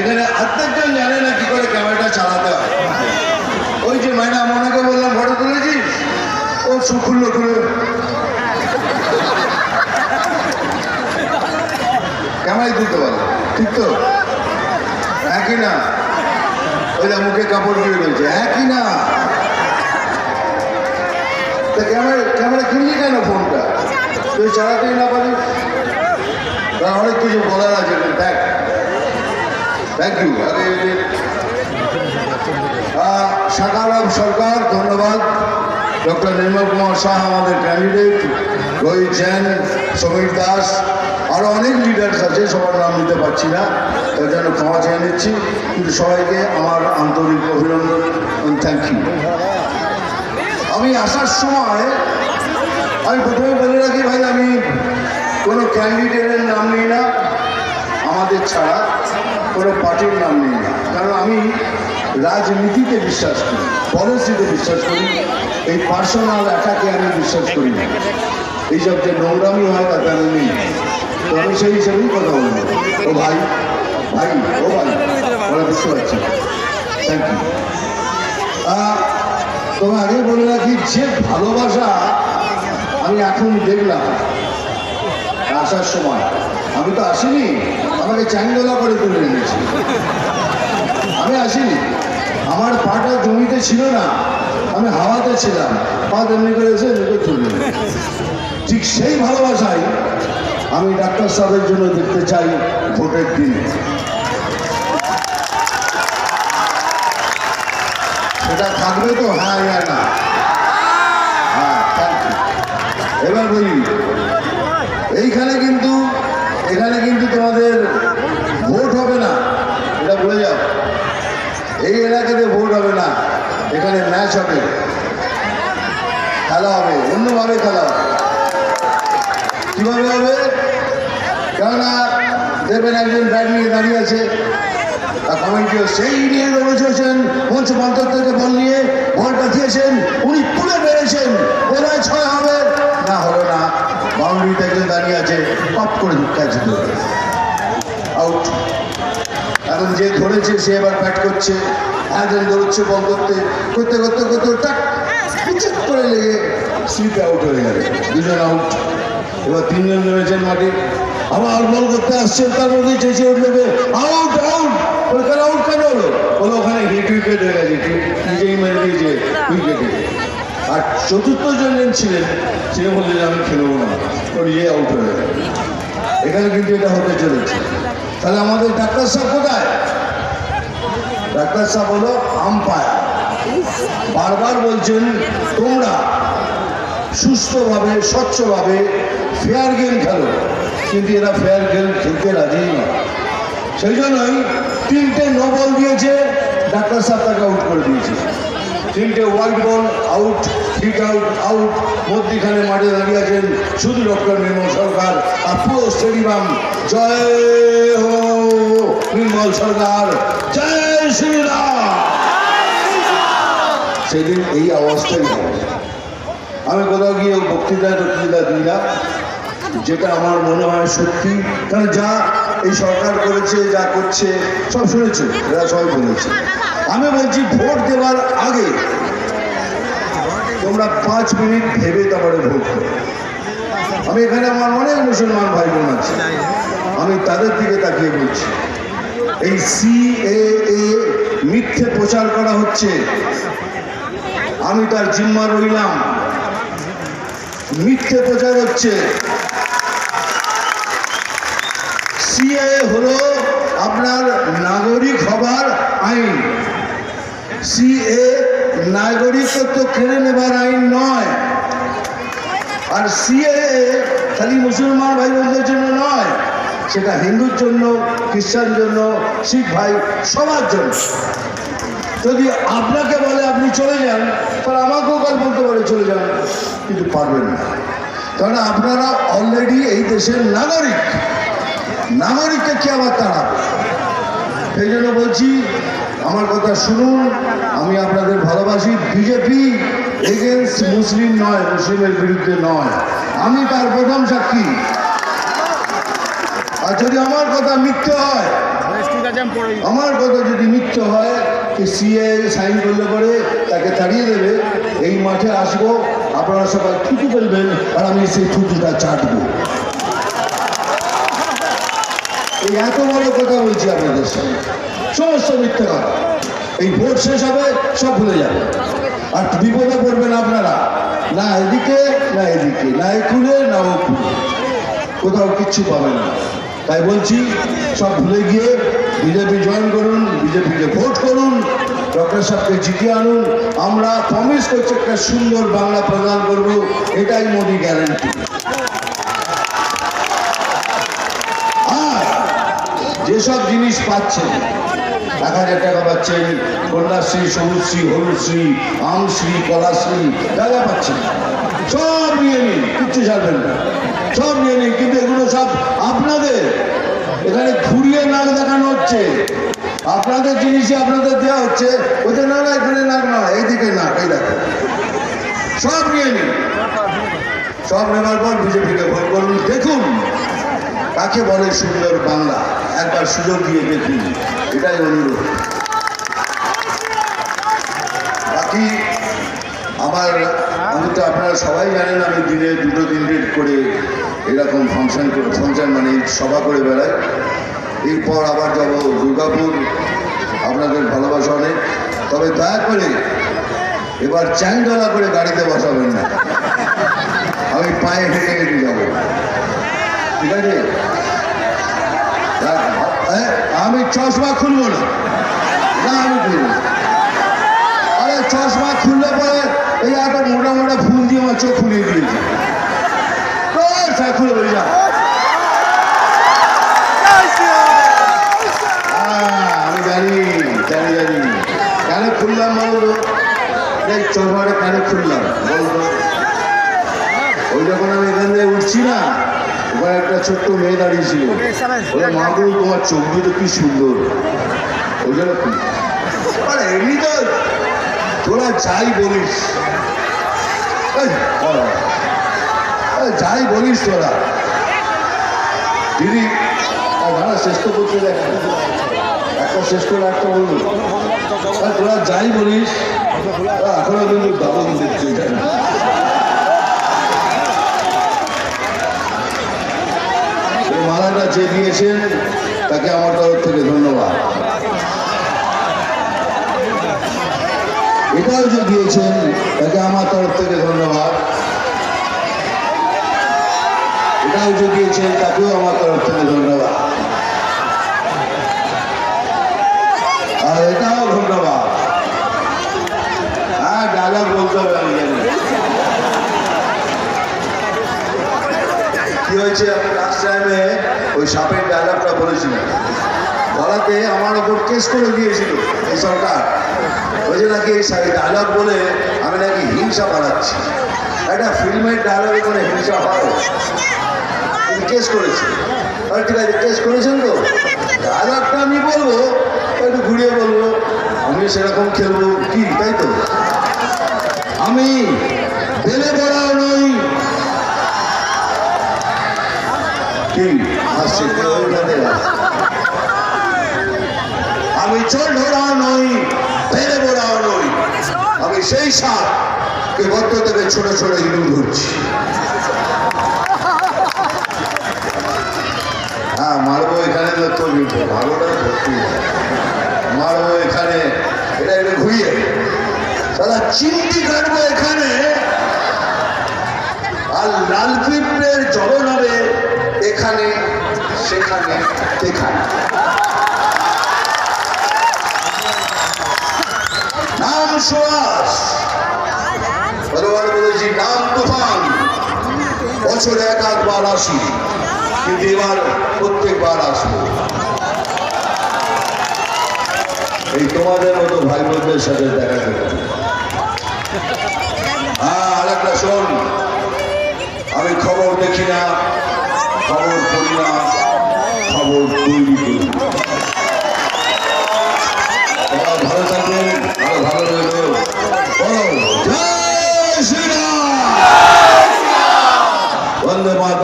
এখানে প্রত্যেকজন জানে না কি করে ক্যামেরাটা চালাতে হয়। ওই যে ম্যাডাম ওনাকে বললাম, ফটো তুলেছিস? ও সুখুল্লো করে ক্যামেরায় তুলতে পারো, ঠিক তো? একই না? ওই মুখে কাপড় দিয়ে রয়েছে একই না? তা ক্যামেরা ক্যামেরা কিনলি কেন ফোনটা? তুই চালাতেই না পারিস? অনেক কিছু বলার আছে, দেখ। থ্যাংক ইউ আরে সাকারাম সরকার, ধন্যবাদ। ডক্টর নির্মল কুমার শাহ আমাদের ক্যান্ডিডেট রোহিত জৈন সমীর দাস আরও অনেক লিডার্স আছে, সবার নাম নিতে পারছি না, তার জন্য ক্ষমা চেয়ে নিচ্ছি। কিন্তু সবাইকে আমার আন্তরিক অভিনন্দন থ্যাংক ইউ আমি আসার সময়, আমি প্রথমে বলে রাখি ভাই, আমি কোনো ক্যান্ডিডেটের নাম নিই না। আমাদের ছাড়া কোনো পার্টির নাম নেই না। কারণ আমি রাজনীতিতে বিশ্বাস করি পলিসিতে বিশ্বাস করি, এই পার্সোনাল অ্যাটাকে আমি বিশ্বাস করি না। এইসব যে নোংরামি হয় তাতে আমি নেই। তো আমি সেই হিসাবেই কথা বলব। ও ভাই ভাই, ও ভাই, ওরা বুঝতে পারছি। থ্যাংক ইউ তবে আগে বলে রাখি, যে ভালোবাসা আমি এখন দেখলাম আসার সময়। আমি তো আসিনি। আমাকে চ্যাংদোলা করে তুলে এনেছি। আমি আসিনি। আমার পাটা জমিতে ছিল না। আমি হাওয়াতে ছিলাম। পা তেমনি করে এসে তুলে ঠিক সেই ভালোবাসাই আমি ডাক্তার সাহেবের জন্য দেখতে চাই ভোটের দিনে। সেটা থাকবে তো? হ্যাঁ হ্যাঁ না। হ্যাঁ এবার বলি এইখানে কিন্তু এখানে কিন্তু তোমাদের ভোট হবে না এটা বলে যাও এই এলাকাতে ভোট হবে না এখানে ম্যাচ হবে খেলা হবে অন্যভাবে খেলা হবে কীভাবে হবে কেননা একজন ব্যাট নিয়ে দাঁড়িয়ে আছে। সেই নিয়ে মঞ্চ মন্তর থেকে বল নিয়ে বলটা দিয়েছেন। উনি তুলে মেরেছেন বোধ ছয় হবে। না হলো না। বাউন্ডারিতে একজন দাঁড়িয়ে আছে। পপ করে দিল। আউট এখন যে ধরেছে, সে এবার ব্যাট করছে। একজন দৌড়চ্ছে বল করতে। করতে করতে করতে, টাক করে লেগে স্লিপে আউট হয়ে গেল। দুজন আউট এবার তিনজন রয়েছেন মাঠে আবার বল করতে আসছেন তার মধ্যে চেঁচে উঠবে আউট আউট ওখানে আউট কেন হলো? বলে, ওখানে হিট উইকেট হয়ে গেছে নিজেই মেরে দিয়েছে উইকেটে আর চতুর্থ জন ছিলেন সে বললেন আমি খেলব না। ও নিজে আউট হয়ে গেল এখানে কিন্তু এটা হতে চলেছে। তাহলে আমাদের ডাক্তার সাহেব কোথায়? ডাক্তার সাহেব হলো আম্পায়ার। বারবার বলছেন, তোমরা সুস্থভাবে, স্বচ্ছভাবে ফেয়ার গেম খেলো। কিন্তু এরা ফেয়ার গেম খেলতে রাজি না সেই জন্যই তিনটে নো বল দিয়েছে, ডাক্তার সাহেব তাকে আউট করে দিয়েছে। তিনটে white ball out hit out out মধ্যিখানে মাঠে দাঁড়িয়ে আছেন শুধু ডক্টর নির্মল সরকার আর পুরো স্টেডিয়াম জয় হো, নির্মল সরকার। জয় শ্রীরাম। সেদিন এই অবস্থাই হবে আমি কোথাও গিয়ে বক্তৃতা টক্তৃতা দিই না, যেটা আমার মনে হয় সত্যি। কারণ যা এই সরকার করেছে, যা করছে, সব শুনেছে, এরা সবাই বলেছে। আমি বলছি, ভোট দেওয়ার আগে তোমরা পাঁচ মিনিট ভেবে তারপরে ভোট করো। আমি এখানে আমার অনেক মুসলমান ভাই বোন আছে। আমি তাদের দিকে তাকিয়ে বলছি। এই সি এ মিথ্যে প্রচার করা হচ্ছে। আমি তার জিম্মা রইলাম। মিথ্যে প্রচার হচ্ছে। সিএ হলো আপনার নাগরিক হবার আইন। সিএ নাগরিকত্ব কেড়ে নেবার আইন নয়। আর সিএ খালি মুসলমান ভাই বোনদের জন্য নয়, সেটা হিন্দুর জন্য, খ্রিস্টান জন্য, শিখ ভাই সবার জন্য। যদি আপনাকে বলে আপনি চলে যান তাহলে আমাকেও কাল বলতে পারে চলে যান। কিন্তু পারবেন না। কারণ আপনারা অলরেডি এই দেশের নাগরিক। নাগরিককে কি আবার তাড়াবে? সেই জন্য বলছি, আমার কথা শুনুন। আমি আপনাদের ভালোবাসি। বিজেপি এগেনস্ট মুসলিম নয়, মুসলিমের বিরুদ্ধে নয়। আমি তার প্রথম সাক্ষী। আর যদি আমার কথা মিথ্যে হয় আমার কথা যদি মিথ্য হয় সিএ সাইন করলে পরে তাকে তাড়িয়ে দেবে। এই মাঠে আসব, আপনারা সবাই থুতু ফেলবেন, আর আমি সেই থুতুটা চাটবো। এই এত বড় কথা বলছি আপনাদের সঙ্গে সমস্ত মিথ্যে কথা। এই ভোট শেষ হবে, সব ভুলে যাবে। আর বিপদে পড়বেন আপনারা। না এদিকে না এদিকে। না এ খুলে না ও খুলে কোথাও কিচ্ছু পাবে না। তাই বলছি, সব ভুলে গিয়ে বিজেপি জয়েন করুন, বিজেপিকে ভোট করুন ডক্টর সাহেবকে জিতিয়ে আনুন, আমরা প্রমিস করছি একটা সুন্দর বাংলা প্রদান করব, এটাই মোদি গ্যারান্টি আর যেসব জিনিস পাচ্ছেন, এক হাজার টাকা পাচ্ছেন, কন্যাশ্রী, সবুজশ্রী, হলুদশ্রী, আমশ্রী, কলাশ্রী যা পাচ্ছেন, সব নিয়ে নিন, কিচ্ছু ছাড়বেন না। সব নিয়ে নিন, কিন্তু এগুলো সব আপনাদের। এখানে ঘুরিয়ে নাক দেখানো হচ্ছে আপনাদের জিনিসই আপনাদের দেওয়া হচ্ছে। ওদের না না এখানে নাক না এইদিকে নাক এই দেখো। সব নিয়ে নিন। সব নেবার পর বিজেপিকে ভোট করুন। দেখুন কাকে বলে সুন্দর বাংলা। একবার সুযোগ দিয়ে দেখুন। এটাই অনুরোধ। বাকি আমার আমি তো আপনারা সবাই জানেন, আমি দিনে দুটো, তিন দিন করে এরকম ফাংশন করে ফাংশন মানে সভা করে বেড়াই। এরপর আবার যাব দুর্গাপুর। আপনাদের ভালোবাসা অনেক। তবে দয়া করে এবার চ্যাংডলা করে গাড়িতে বসাবেন না। আমি পায়ে হেঁটে হেঁটে যাব। ঠিক আছে? হ্যাঁ, আমি চশমা খুলবো না। আমি খুলবো আরে চশমা খুললে পরে এই একটা মোটা মোটা ফুল দিয়ে আমার চোখ খুলিয়ে দিয়েছে। খুলে বেরিয়ে যা হ্যাঁ, আমি জানি জানি জানি কেন খুললাম বলতো দেখ চশমাটা কেন খুললাম। ওই উঠছি না ওখানে একটা ছোট্ট মেয়ে দাঁড়িয়ে ছিল ওরা মাগুর তোমার চোখ দুটো কি সুন্দর। ওই জন্য। এমনি তো তোরা যাই বলিস। যাই বলিস তোরা। দিদি শেষ তো করতে দেখ। একটা শেষ করে একটা বলব তোরা যাই বলিস এখনও কিন্তু দারুণ দেখতে মালাটা যে দিয়েছেন, তাকে আমার তরফ থেকে ধন্যবাদ। এটাও যে দিয়েছেন, তাকে আমার তরফ থেকে ধন্যবাদ। এটাও যে দিয়েছেন, তাকেও আমার তরফ থেকে ধন্যবাদ। আর এটাও ধন্যবাদ। হ্যাঁ ডায়লগ বলতে হবে আমি জানি। কি হয়েছে? আমি লাস্ট টাইমে ওই সাপের ডায়লগটা বলেছিলাম বলাতে আমার ওপর কেস করে দিয়েছিল এই সরকার। ওই যে নাকি এই ডায়লগ বলে আমি নাকি হিংসা বাড়াচ্ছি একটা ফিল্মের ডায়লগে করে হিংসা হয়। কেস করেছে ঠিক আছে, কেস করেছেন তো ডায়লগটা আমি বলব একটু ঘুরিয়ে বলব আমি সেরকম খেলব কি, তাই তো? আমি বেলে বড়াও নই। কি। আমি চোর ধরা নই ফেলে বড়াও নই। আমি সেই সাপ কে বদ্ধ থেকে ছোট ছোট ইঁদুর ধরছি। হ্যাঁ মারবো এখানে তো ভালোটা ধরতে মারবো এখানে এটা একটু ঘুরিয়ে দাদা, চিমটি কাটবো এখানে। আর লাল পিঁপড়ের জলন হবে এখানে, সেখানে এখানে নাম সুয়াস বলবার বলেছি, নাম তুফান। বছরে এক একবার আসি, কিন্তু এবার প্রত্যেকবার আসব। এই তোমাদের মতো ভাই বোনদের সাথে দেখা যাবে হ্যাঁ আরেকটা শোন, আমি খবর দেখি না, খবর পড়ি না, খবর তৈরি করি ভালো থাকবেন, আরও ভালো থাকবে বলো মাত